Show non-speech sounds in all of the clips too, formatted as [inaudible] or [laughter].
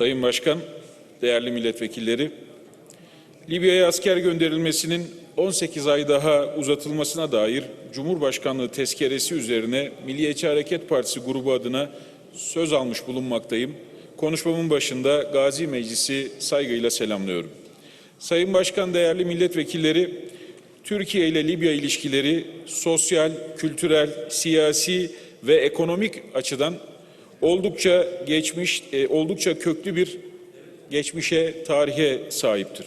Sayın Başkan, değerli milletvekilleri, Libya'ya asker gönderilmesinin 18 ay daha uzatılmasına dair Cumhurbaşkanlığı tezkeresi üzerine Milliyetçi Hareket Partisi grubu adına söz almış bulunmaktayım. Konuşmamın başında Gazi Meclisi saygıyla selamlıyorum. Sayın Başkan, değerli milletvekilleri, Türkiye ile Libya ilişkileri sosyal, kültürel, siyasi ve ekonomik açıdan oldukça geçmiş, e, oldukça köklü bir geçmişe, tarihe sahiptir.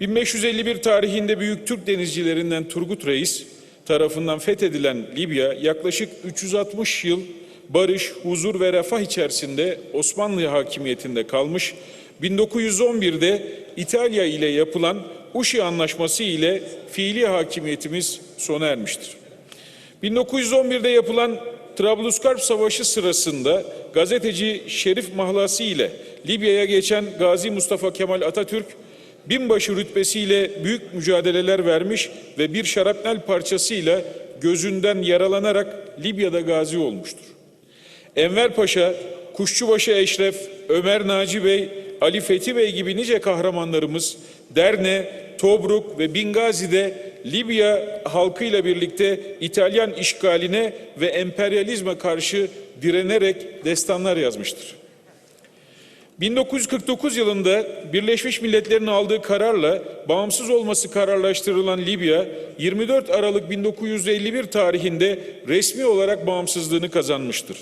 1551 tarihinde Büyük Türk denizcilerinden Turgut Reis tarafından fethedilen Libya yaklaşık 360 yıl barış, huzur ve refah içerisinde Osmanlı hakimiyetinde kalmış. 1911'de İtalya ile yapılan Uşi Anlaşması ile fiili hakimiyetimiz sona ermiştir. 1911'de yapılan Trablusgarp Savaşı sırasında gazeteci Şerif Mahlasi ile Libya'ya geçen Gazi Mustafa Kemal Atatürk binbaşı rütbesiyle büyük mücadeleler vermiş ve bir şarapnel parçasıyla gözünden yaralanarak Libya'da gazi olmuştur. Enver Paşa, Kuşçubaşı Eşref, Ömer Naci Bey, Ali Fethi Bey gibi nice kahramanlarımız Derne, Tobruk ve Bingazi'de Libya halkıyla birlikte İtalyan işgaline ve emperyalizme karşı direnerek destanlar yazmıştır. 1949 yılında Birleşmiş Milletler'in aldığı kararla bağımsız olması kararlaştırılan Libya, 24 Aralık 1951 tarihinde resmi olarak bağımsızlığını kazanmıştır.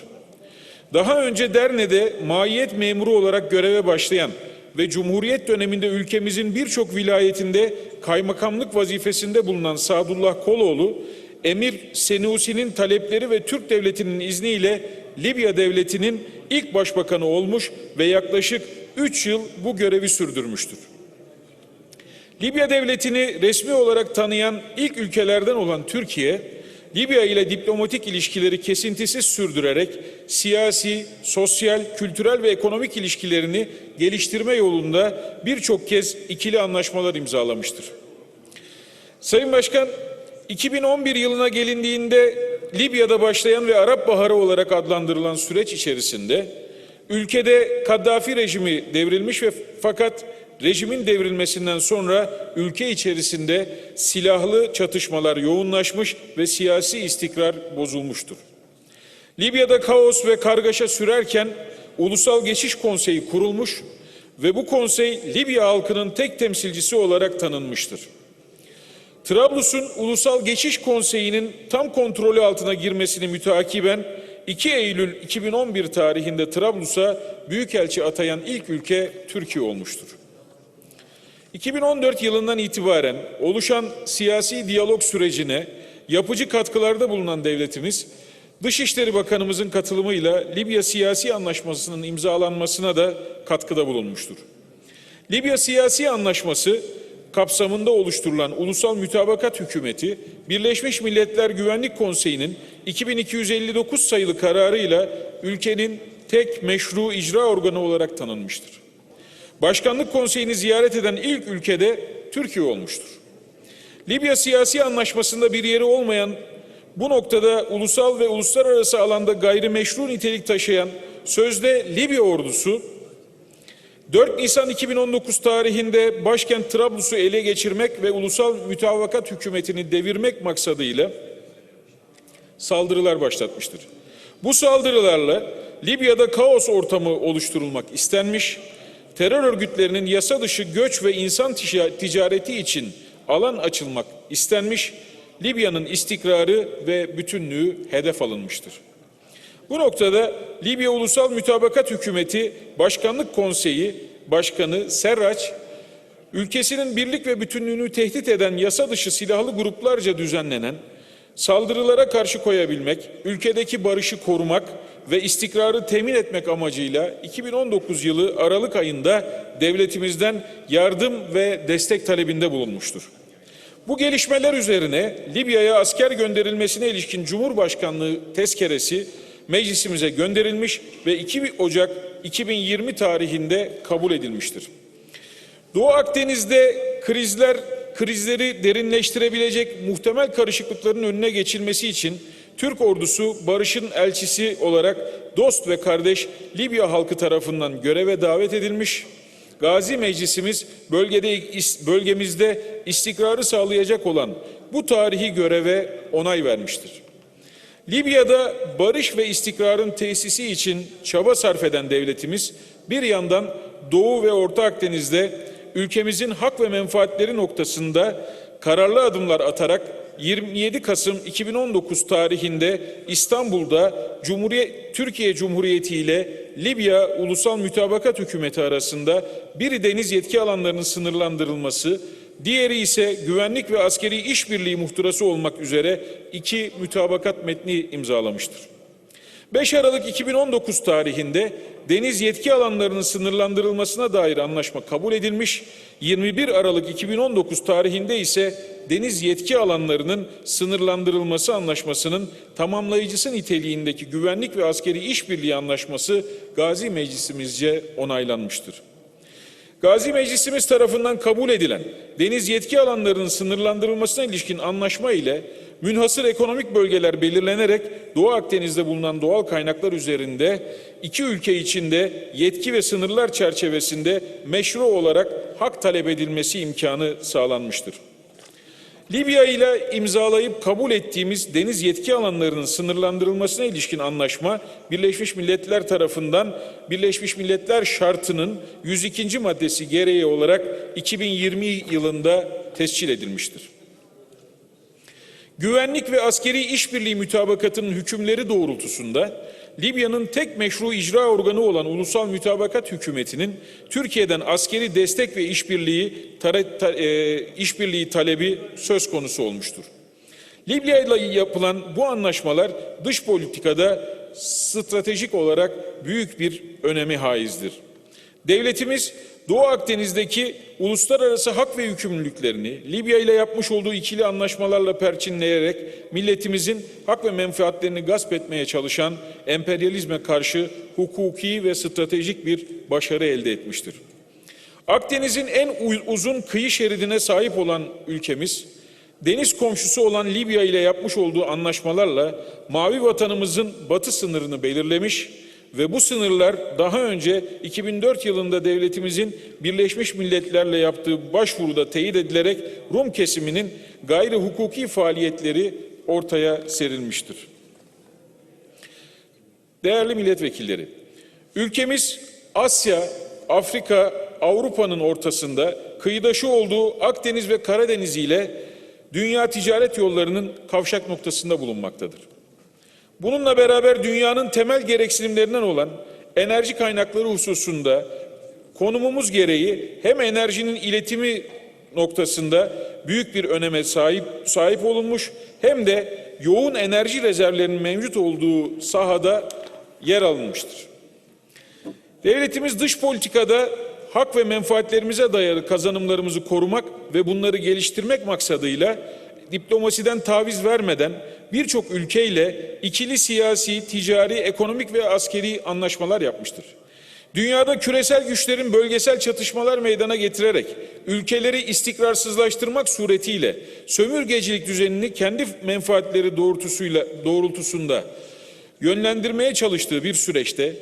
Daha önce Derne'de maiyet memuru olarak göreve başlayan ve Cumhuriyet döneminde ülkemizin birçok vilayetinde kaymakamlık vazifesinde bulunan Sadullah Koloğlu, Emir Senusi'nin talepleri ve Türk Devleti'nin izniyle Libya Devleti'nin ilk başbakanı olmuş ve yaklaşık 3 yıl bu görevi sürdürmüştür. Libya Devleti'ni resmi olarak tanıyan ilk ülkelerden olan Türkiye, Libya ile diplomatik ilişkileri kesintisiz sürdürerek siyasi, sosyal, kültürel ve ekonomik ilişkilerini geliştirme yolunda birçok kez ikili anlaşmalar imzalamıştır. Sayın Başkan, 2011 yılına gelindiğinde Libya'da başlayan ve Arap Baharı olarak adlandırılan süreç içerisinde ülkede Kaddafi rejimi devrilmiş ve fakat rejimin devrilmesinden sonra ülke içerisinde silahlı çatışmalar yoğunlaşmış ve siyasi istikrar bozulmuştur. Libya'da kaos ve kargaşa sürerken Ulusal Geçiş Konseyi kurulmuş ve bu konsey Libya halkının tek temsilcisi olarak tanınmıştır. Trablus'un Ulusal Geçiş Konseyi'nin tam kontrolü altına girmesini müteakiben 2 Eylül 2011 tarihinde Trablus'a büyükelçi atayan ilk ülke Türkiye olmuştur. 2014 yılından itibaren oluşan siyasi diyalog sürecine yapıcı katkılarda bulunan devletimiz, Dışişleri Bakanımızın katılımıyla Libya Siyasi Anlaşması'nın imzalanmasına da katkıda bulunmuştur. Libya Siyasi Anlaşması kapsamında oluşturulan Ulusal Mütabakat Hükümeti, Birleşmiş Milletler Güvenlik Konseyi'nin 2259 sayılı kararıyla ülkenin tek meşru icra organı olarak tanınmıştır. Başkanlık Konseyi'ni ziyaret eden ilk ülkede Türkiye olmuştur. Libya siyasi anlaşmasında bir yeri olmayan bu noktada ulusal ve uluslararası alanda gayrimeşru nitelik taşıyan sözde Libya ordusu 4 Nisan 2019 tarihinde başkent Trablus'u ele geçirmek ve ulusal mütabakat hükümetini devirmek maksadıyla saldırılar başlatmıştır. Bu saldırılarla Libya'da kaos ortamı oluşturulmak istenmiş, terör örgütlerinin yasa dışı göç ve insan ticareti için alan açılmak istenmiş, Libya'nın istikrarı ve bütünlüğü hedef alınmıştır. Bu noktada Libya Ulusal Mütabakat Hükümeti Başkanlık Konseyi Başkanı Serraç, ülkesinin birlik ve bütünlüğünü tehdit eden yasa dışı silahlı gruplarca düzenlenen saldırılara karşı koyabilmek, ülkedeki barışı korumak ve istikrarı temin etmek amacıyla 2019 yılı Aralık ayında devletimizden yardım ve destek talebinde bulunmuştur. Bu gelişmeler üzerine Libya'ya asker gönderilmesine ilişkin Cumhurbaşkanlığı tezkeresi meclisimize gönderilmiş ve 2 Ocak 2020 tarihinde kabul edilmiştir. Doğu Akdeniz'de krizler krizleri derinleştirebilecek muhtemel karışıklıkların önüne geçilmesi için Türk ordusu barışın elçisi olarak dost ve kardeş Libya halkı tarafından göreve davet edilmiş. Gazi Meclisimiz bölgede bölgemizde istikrarı sağlayacak olan bu tarihi göreve onay vermiştir. Libya'da barış ve istikrarın tesisi için çaba sarf eden devletimiz bir yandan Doğu ve Orta Akdeniz'de ülkemizin hak ve menfaatleri noktasında kararlı adımlar atarak 27 Kasım 2019 tarihinde İstanbul'da Cumhuriyet Türkiye Cumhuriyeti ile Libya Ulusal Mütabakat Hükümeti arasında biri deniz yetki alanlarının sınırlandırılması, diğeri ise güvenlik ve askeri işbirliği muhtırası olmak üzere iki mütabakat metni imzalamıştır. 5 Aralık 2019 tarihinde deniz yetki alanlarının sınırlandırılmasına dair anlaşma kabul edilmiş, 21 Aralık 2019 tarihinde ise deniz yetki alanlarının sınırlandırılması anlaşmasının tamamlayıcısı niteliğindeki güvenlik ve askeri işbirliği anlaşması Gazi Meclisimizce onaylanmıştır. Gazi Meclisimiz tarafından kabul edilen deniz yetki alanlarının sınırlandırılmasına ilişkin anlaşma ile münhasır ekonomik bölgeler belirlenerek Doğu Akdeniz'de bulunan doğal kaynaklar üzerinde iki ülke içinde yetki ve sınırlar çerçevesinde meşru olarak hak talep edilmesi imkanı sağlanmıştır. Libya ile imzalayıp kabul ettiğimiz deniz yetki alanlarının sınırlandırılmasına ilişkin anlaşma Birleşmiş Milletler tarafından Birleşmiş Milletler şartının 102. maddesi gereği olarak 2020 yılında tescil edilmiştir. Güvenlik ve askeri işbirliği mütabakatının hükümleri doğrultusunda Libya'nın tek meşru icra organı olan Ulusal Mütabakat Hükümeti'nin Türkiye'den askeri destek ve işbirliği tare, ta, e, işbirliği talebi söz konusu olmuştur. Libya ile yapılan bu anlaşmalar dış politikada stratejik olarak büyük bir önemi haizdir. Devletimiz Doğu Akdeniz'deki uluslararası hak ve yükümlülüklerini Libya ile yapmış olduğu ikili anlaşmalarla perçinleyerek milletimizin hak ve menfaatlerini gasp etmeye çalışan emperyalizme karşı hukuki ve stratejik bir başarı elde etmiştir. Akdeniz'in en uzun kıyı şeridine sahip olan ülkemiz, deniz komşusu olan Libya ile yapmış olduğu anlaşmalarla mavi vatanımızın batı sınırını belirlemiş ve bu sınırlar daha önce 2004 yılında devletimizin Birleşmiş Milletler'le yaptığı başvuruda teyit edilerek Rum kesiminin gayri hukuki faaliyetleri ortaya serilmiştir. Değerli milletvekilleri, ülkemiz Asya, Afrika, Avrupa'nın ortasında kıyıdaşı olduğu Akdeniz ve Karadeniz ile dünya ticaret yollarının kavşak noktasında bulunmaktadır. Bununla beraber dünyanın temel gereksinimlerinden olan enerji kaynakları hususunda konumumuz gereği hem enerjinin iletimi noktasında büyük bir öneme sahip sahip olunmuş hem de yoğun enerji rezervlerinin mevcut olduğu sahada yer alınmıştır. Devletimiz dış politikada hak ve menfaatlerimize dayalı kazanımlarımızı korumak ve bunları geliştirmek maksadıyla diplomasiden taviz vermeden birçok ülkeyle ikili siyasi, ticari, ekonomik ve askeri anlaşmalar yapmıştır. Dünyada küresel güçlerin bölgesel çatışmalar meydana getirerek ülkeleri istikrarsızlaştırmak suretiyle sömürgecilik düzenini kendi menfaatleri doğrultusuyla doğrultusunda yönlendirmeye çalıştığı bir süreçte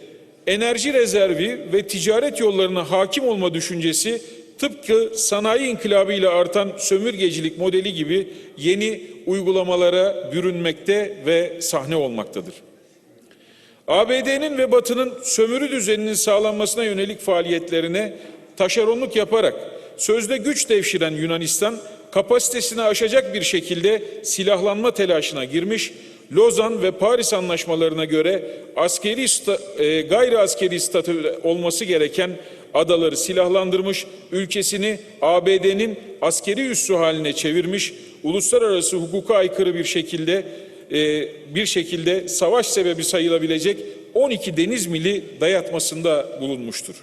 enerji rezervi ve ticaret yollarına hakim olma düşüncesi tıpkı sanayi inkılabı ile artan sömürgecilik modeli gibi yeni uygulamalara bürünmekte ve sahne olmaktadır. ABD'nin ve Batı'nın sömürü düzeninin sağlanmasına yönelik faaliyetlerine taşeronluk yaparak sözde güç devşiren Yunanistan kapasitesini aşacak bir şekilde silahlanma telaşına girmiş, Lozan ve Paris anlaşmalarına göre askeri e, gayri askeri statü olması gereken adaları silahlandırmış, ülkesini ABD'nin askeri üssü haline çevirmiş, uluslararası hukuka aykırı bir şekilde e, bir şekilde savaş sebebi sayılabilecek 12 deniz mili dayatmasında bulunmuştur.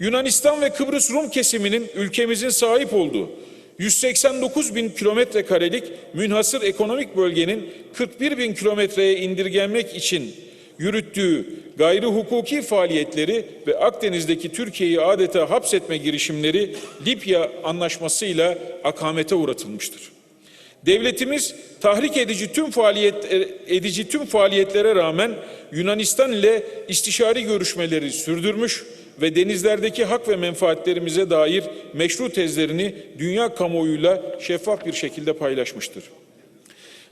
Yunanistan ve Kıbrıs Rum kesiminin ülkemizin sahip olduğu 189 bin kilometre karelik münhasır ekonomik bölgenin 41 bin kilometreye indirgenmek için yürüttüğü gayri hukuki faaliyetleri ve Akdeniz'deki Türkiye'yi adeta hapsetme girişimleri Libya anlaşmasıyla akamete uğratılmıştır. Devletimiz tahrik edici tüm faaliyet edici tüm faaliyetlere rağmen Yunanistan ile istişari görüşmeleri sürdürmüş ve denizlerdeki hak ve menfaatlerimize dair meşru tezlerini dünya kamuoyuyla şeffaf bir şekilde paylaşmıştır.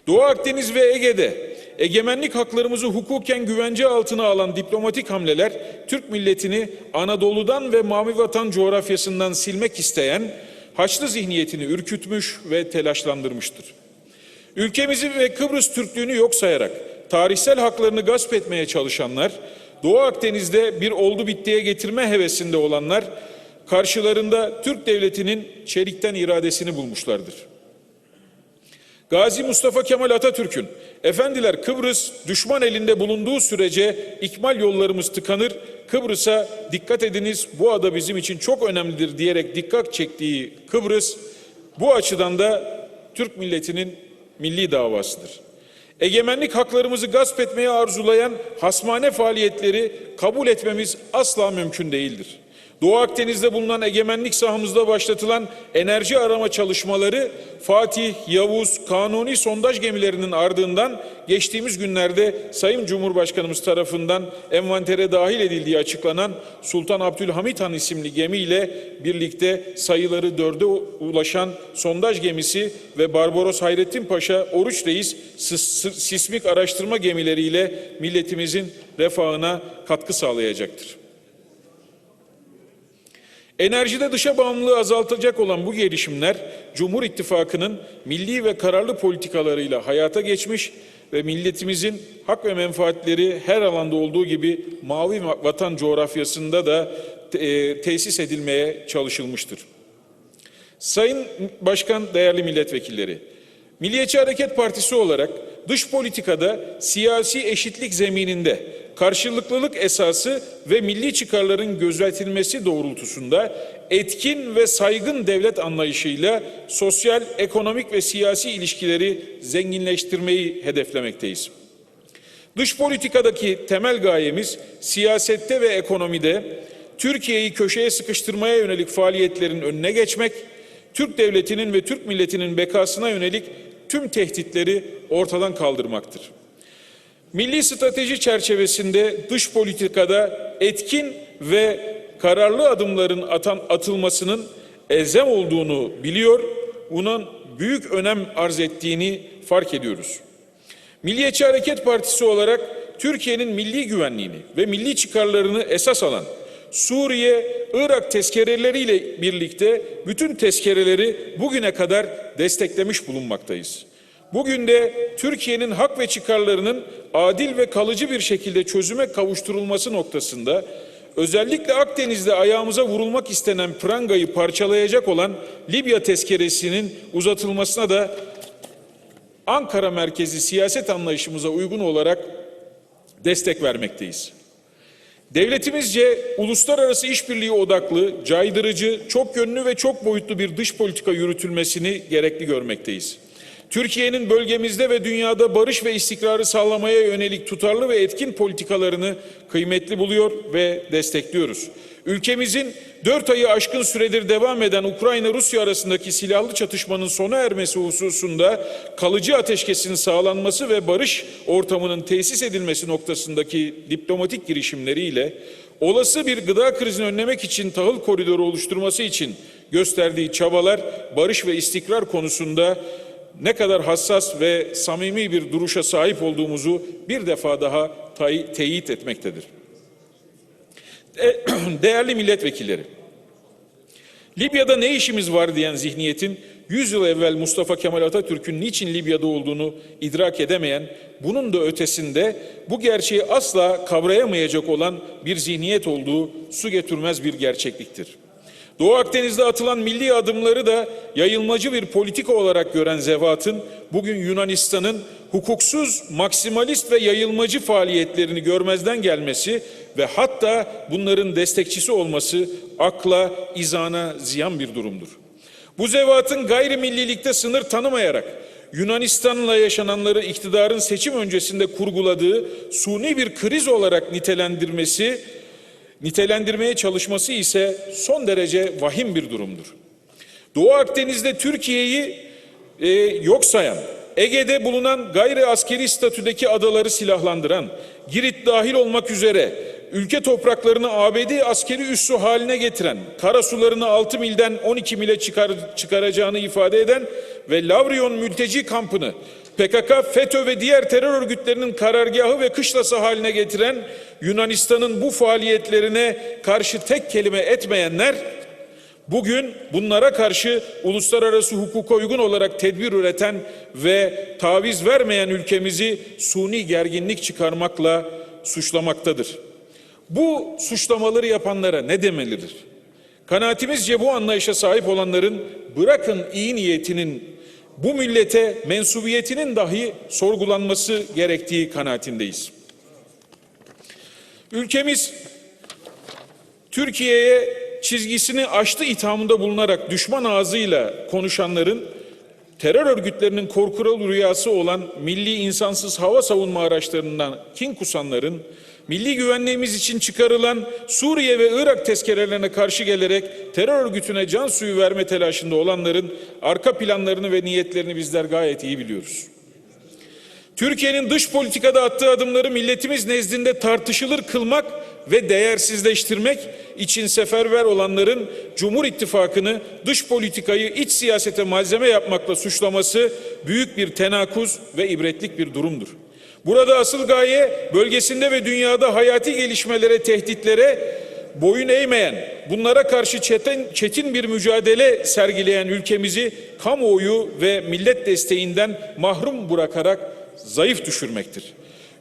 Doğu Akdeniz ve Ege'de egemenlik haklarımızı hukuken güvence altına alan diplomatik hamleler Türk milletini Anadolu'dan ve Mavi Vatan coğrafyasından silmek isteyen Haçlı zihniyetini ürkütmüş ve telaşlandırmıştır. Ülkemizi ve Kıbrıs Türklüğünü yok sayarak tarihsel haklarını gasp etmeye çalışanlar, Doğu Akdeniz'de bir oldu bittiye getirme hevesinde olanlar karşılarında Türk devletinin çelikten iradesini bulmuşlardır. Gazi Mustafa Kemal Atatürk'ün efendiler Kıbrıs düşman elinde bulunduğu sürece ikmal yollarımız tıkanır. Kıbrıs'a dikkat ediniz bu ada bizim için çok önemlidir diyerek dikkat çektiği Kıbrıs bu açıdan da Türk milletinin milli davasıdır. Egemenlik haklarımızı gasp etmeye arzulayan hasmane faaliyetleri kabul etmemiz asla mümkün değildir. Doğu Akdeniz'de bulunan egemenlik sahamızda başlatılan enerji arama çalışmaları Fatih, Yavuz, Kanuni sondaj gemilerinin ardından geçtiğimiz günlerde Sayın Cumhurbaşkanımız tarafından envantere dahil edildiği açıklanan Sultan Abdülhamit Han isimli gemiyle birlikte sayıları dörde ulaşan sondaj gemisi ve Barbaros Hayrettin Paşa Oruç Reis sismik araştırma gemileriyle milletimizin refahına katkı sağlayacaktır. Enerjide dışa bağımlılığı azaltacak olan bu gelişimler Cumhur İttifakı'nın milli ve kararlı politikalarıyla hayata geçmiş ve milletimizin hak ve menfaatleri her alanda olduğu gibi mavi vatan coğrafyasında da e, tesis edilmeye çalışılmıştır. Sayın Başkan, değerli milletvekilleri, Milliyetçi Hareket Partisi olarak dış politikada siyasi eşitlik zemininde karşılıklılık esası ve milli çıkarların gözetilmesi doğrultusunda etkin ve saygın devlet anlayışıyla sosyal, ekonomik ve siyasi ilişkileri zenginleştirmeyi hedeflemekteyiz. Dış politikadaki temel gayemiz siyasette ve ekonomide Türkiye'yi köşeye sıkıştırmaya yönelik faaliyetlerin önüne geçmek, Türk devletinin ve Türk milletinin bekasına yönelik tüm tehditleri ortadan kaldırmaktır. Milli strateji çerçevesinde dış politikada etkin ve kararlı adımların atan, atılmasının elzem olduğunu biliyor, bunun büyük önem arz ettiğini fark ediyoruz. Milliyetçi Hareket Partisi olarak Türkiye'nin milli güvenliğini ve milli çıkarlarını esas alan Suriye, Irak tezkereleriyle birlikte bütün tezkereleri bugüne kadar desteklemiş bulunmaktayız. Bugün de Türkiye'nin hak ve çıkarlarının adil ve kalıcı bir şekilde çözüme kavuşturulması noktasında özellikle Akdeniz'de ayağımıza vurulmak istenen prangayı parçalayacak olan Libya tezkeresinin uzatılmasına da Ankara merkezi siyaset anlayışımıza uygun olarak destek vermekteyiz. Devletimizce uluslararası işbirliği odaklı, caydırıcı, çok yönlü ve çok boyutlu bir dış politika yürütülmesini gerekli görmekteyiz. Türkiye'nin bölgemizde ve dünyada barış ve istikrarı sağlamaya yönelik tutarlı ve etkin politikalarını kıymetli buluyor ve destekliyoruz. Ülkemizin dört ayı aşkın süredir devam eden Ukrayna-Rusya arasındaki silahlı çatışmanın sona ermesi hususunda kalıcı ateşkesin sağlanması ve barış ortamının tesis edilmesi noktasındaki diplomatik girişimleriyle olası bir gıda krizini önlemek için tahıl koridoru oluşturması için gösterdiği çabalar barış ve istikrar konusunda ne kadar hassas ve samimi bir duruşa sahip olduğumuzu bir defa daha teyit etmektedir. [clears throat] Değerli milletvekilleri, Libya'da ne işimiz var diyen zihniyetin 100 yıl evvel Mustafa Kemal Atatürk'ün niçin Libya'da olduğunu idrak edemeyen, bunun da ötesinde bu gerçeği asla kavrayamayacak olan bir zihniyet olduğu su getirmez bir gerçekliktir. Doğu Akdeniz'de atılan milli adımları da yayılmacı bir politika olarak gören zevatın bugün Yunanistan'ın hukuksuz, maksimalist ve yayılmacı faaliyetlerini görmezden gelmesi ve hatta bunların destekçisi olması akla, izana ziyan bir durumdur. Bu zevatın gayrimillilikte sınır tanımayarak Yunanistan'la yaşananları iktidarın seçim öncesinde kurguladığı suni bir kriz olarak nitelendirmesi nitelendirmeye çalışması ise son derece vahim bir durumdur. Doğu Akdeniz'de Türkiye'yi e, yok sayan, Ege'de bulunan gayri askeri statüdeki adaları silahlandıran, Girit dahil olmak üzere ülke topraklarını ABD askeri üssü haline getiren, karasularını 6 milden 12 mile çıkar, çıkaracağını ifade eden ve Lavrion mülteci kampını PKK, FETÖ ve diğer terör örgütlerinin karargahı ve kışlası haline getiren Yunanistan'ın bu faaliyetlerine karşı tek kelime etmeyenler Bugün bunlara karşı uluslararası hukuka uygun olarak tedbir üreten ve taviz vermeyen ülkemizi suni gerginlik çıkarmakla suçlamaktadır. Bu suçlamaları yapanlara ne demelidir? Kanaatimizce bu anlayışa sahip olanların bırakın iyi niyetinin bu millete mensubiyetinin dahi sorgulanması gerektiği kanaatindeyiz. Ülkemiz Türkiye'ye çizgisini aştı ithamında bulunarak düşman ağzıyla konuşanların terör örgütlerinin korkuralı rüyası olan milli insansız hava savunma araçlarından kin kusanların milli güvenliğimiz için çıkarılan Suriye ve Irak tezkerelerine karşı gelerek terör örgütüne can suyu verme telaşında olanların arka planlarını ve niyetlerini bizler gayet iyi biliyoruz. Türkiye'nin dış politikada attığı adımları milletimiz nezdinde tartışılır kılmak ve değersizleştirmek için seferber olanların Cumhur İttifakı'nı dış politikayı iç siyasete malzeme yapmakla suçlaması büyük bir tenakuz ve ibretlik bir durumdur. Burada asıl gaye bölgesinde ve dünyada hayati gelişmelere, tehditlere boyun eğmeyen, bunlara karşı çetin, çetin bir mücadele sergileyen ülkemizi kamuoyu ve millet desteğinden mahrum bırakarak zayıf düşürmektir.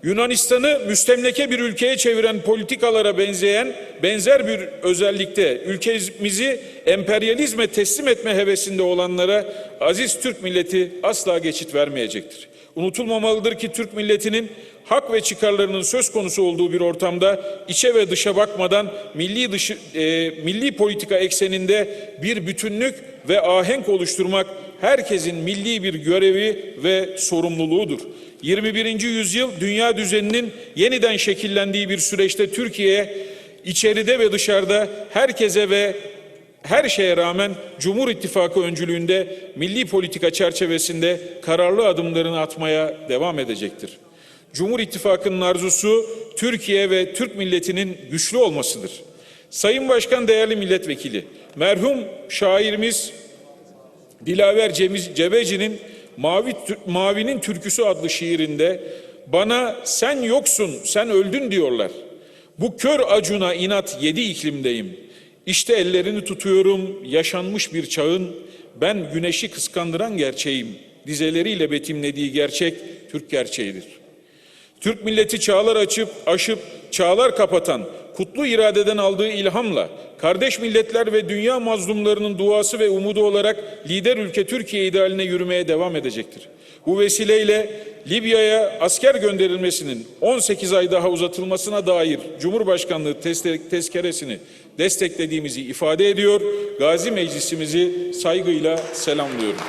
Yunanistan'ı müstemleke bir ülkeye çeviren politikalara benzeyen benzer bir özellikte ülkemizi emperyalizme teslim etme hevesinde olanlara aziz Türk milleti asla geçit vermeyecektir. Unutulmamalıdır ki Türk milletinin hak ve çıkarlarının söz konusu olduğu bir ortamda içe ve dışa bakmadan milli dışı e, milli politika ekseninde bir bütünlük ve ahenk oluşturmak herkesin milli bir görevi ve sorumluluğudur. 21. yüzyıl dünya düzeninin yeniden şekillendiği bir süreçte Türkiye içeride ve dışarıda herkese ve her şeye rağmen Cumhur İttifakı öncülüğünde milli politika çerçevesinde kararlı adımlarını atmaya devam edecektir. Cumhur İttifakı'nın arzusu Türkiye ve Türk milletinin güçlü olmasıdır. Sayın Başkan değerli milletvekili, merhum şairimiz Dilaver Cebeci'nin Mavi, Mavi'nin Türküsü adlı şiirinde bana sen yoksun, sen öldün diyorlar. Bu kör acuna inat yedi iklimdeyim. İşte ellerini tutuyorum yaşanmış bir çağın. Ben güneşi kıskandıran gerçeğim. Dizeleriyle betimlediği gerçek Türk gerçeğidir. Türk milleti çağlar açıp aşıp çağlar kapatan kutlu iradeden aldığı ilhamla kardeş milletler ve dünya mazlumlarının duası ve umudu olarak lider ülke Türkiye idealine yürümeye devam edecektir. Bu vesileyle Libya'ya asker gönderilmesinin 18 ay daha uzatılmasına dair Cumhurbaşkanlığı tezke- tezkeresini desteklediğimizi ifade ediyor. Gazi Meclisimizi saygıyla selamlıyorum.